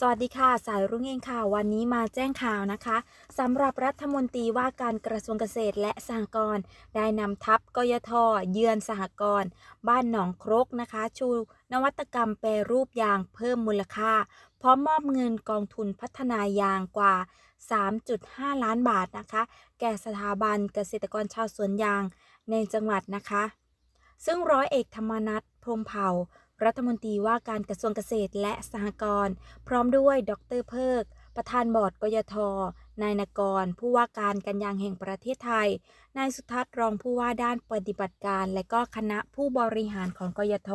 สวัสดีค่ะ สายรุ่งเองค่ะ วันนี้มาแจ้งข่าวนะคะสำหรับรัฐมนตรีว่าการกระทรวงเกษตรและสหกรณ์ได้นำทัพกยทเยือนสหกรณ์บ้านหนองครกนะคะ ชูนวัตกรรมแปรรูปยางเพิ่มมูลค่า พร้อมมอบเงินกองทุนพัฒนายางกว่า 3.5 ล้านบาทนะคะ แก่สถาบันเกษตรกรชาวสวนยางในจังหวัดนะคะ ซึ่งร้อยเอกธรรมนัฐพรมเผ่า รัฐมนตรีว่าการกระทรวงเกษตรและสหกรณ์พร้อมด้วยดรเพิก ประธานบอร์ดกยท นายนกร ผู้ว่าการกันยางแห่งประเทศไทย นายสุทัศน์รองผู้ว่าด้านปฏิบัติการ และก็คณะผู้บริหารของกยท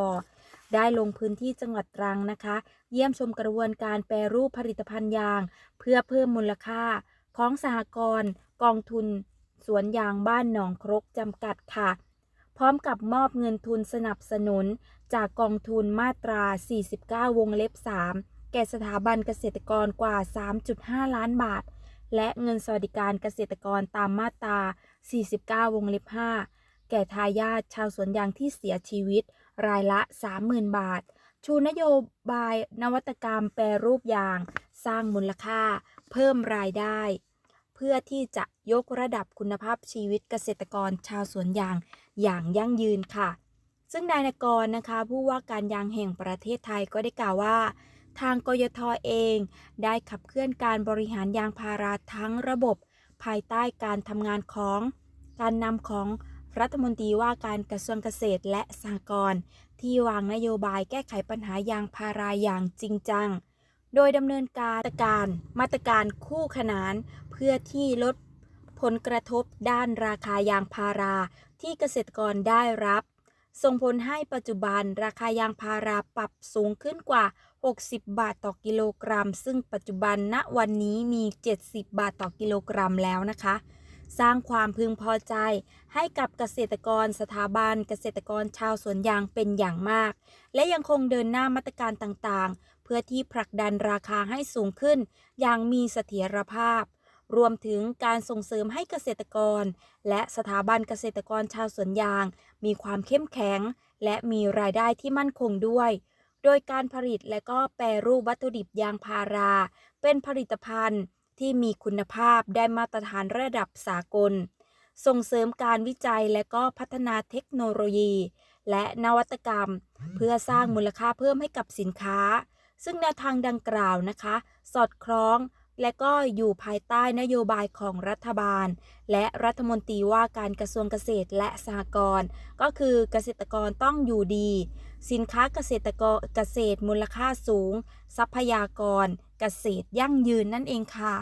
ได้ลงพื้นที่จังหวัดตรังนะคะ เยี่ยมชมกระบวนการแปรรูปผลิตภัณฑ์ยาง เพื่อเพิ่มมูลค่า ของสหกรณ์กองทุน สวนยางบ้านหนองครกจำกัดค่ะ พร้อมกับมอบเงินทุนสนับสนุน จากกองทุนมาตรา 49 วงเล็บ 3 แก่สถาบันเกษตรกรกว่า 3.5 ล้านบาท และเงินสวัสดิการเกษตรกรตามมาตรา 49 วงเล็บ 5 แก่ทายาทชาวสวนยางที่เสียชีวิต รายละ 30,000 บาท ชูนโยบายนวัตกรรมแปรรูปยาง สร้างมูลค่า เพิ่มรายได้ เพื่อที่จะยกระดับคุณภาพชีวิตเกษตรกรชาวสวนยาง อย่างยั่งยืนค่ะ ซึ่งนายนกรนะคะ ผู้ว่าการยางแห่งประเทศไทยก็ได้กล่าวว่า ทางกยทเอง ได้ขับเคลื่อนการบริหารยางพาราทั้งระบบ ภายใต้การทำงานของการนำของรัฐมนตรีว่าการกระทรวงเกษตรและสหกรณ์ที่วางนโยบายแก้ไขปัญหายางพาราอย่างจริงจัง โดยดำเนินการมาตรการมาตรการคู่ขนาน เพื่อที่ลด ผลกระทบด้านราคายางพาราที่เกษตรกรได้รับ ส่งผลให้ปัจจุบันราคายางพาราปรับสูงขึ้นกว่า 60 บาทต่อกิโลกรัม ซึ่งปัจจุบันณวันนี้มี 70 บาทต่อกิโลกรัมแล้วนะคะ สร้างความพึงพอใจให้กับเกษตรกรสถาบันเกษตรกรชาวสวนยางเป็นอย่างมาก และยังคงเดินหน้ามาตรการต่างๆ เพื่อที่ผลักดันราคาให้สูงขึ้น อย่างมีเสถียรภาพ รวมถึงการส่งเสริมให้เกษตรกร และสถาบันเกษตรกรชาวสวนยาง มีความเข้มแข็ง และมีรายได้ที่มั่นคงด้วย โดยการผลิตและก็แปรรูปวัตถุดิบยางพารา เป็นผลิตภัณฑ์ที่มีคุณภาพได้มาตรฐานระดับสากล ส่งเสริมการวิจัยและก็พัฒนาเทคโนโลยี และนวัตกรรม เพื่อสร้างมูลค่าเพิ่มให้กับสินค้า ซึ่งแนวทางดังกล่าวนะคะ สอดคล้อง และก็อยู่ภายใต้นโยบายของรัฐบาล และรัฐมนตรีว่าการกระทรวงเกษตรและสหกรณ์ก็คือเกษตรกรต้องอยู่ดี สินค้าเกษตรกรเกษตรมูลค่าสูง ทรัพยากร เกษตรยั่งยืนนั่นเองค่ะ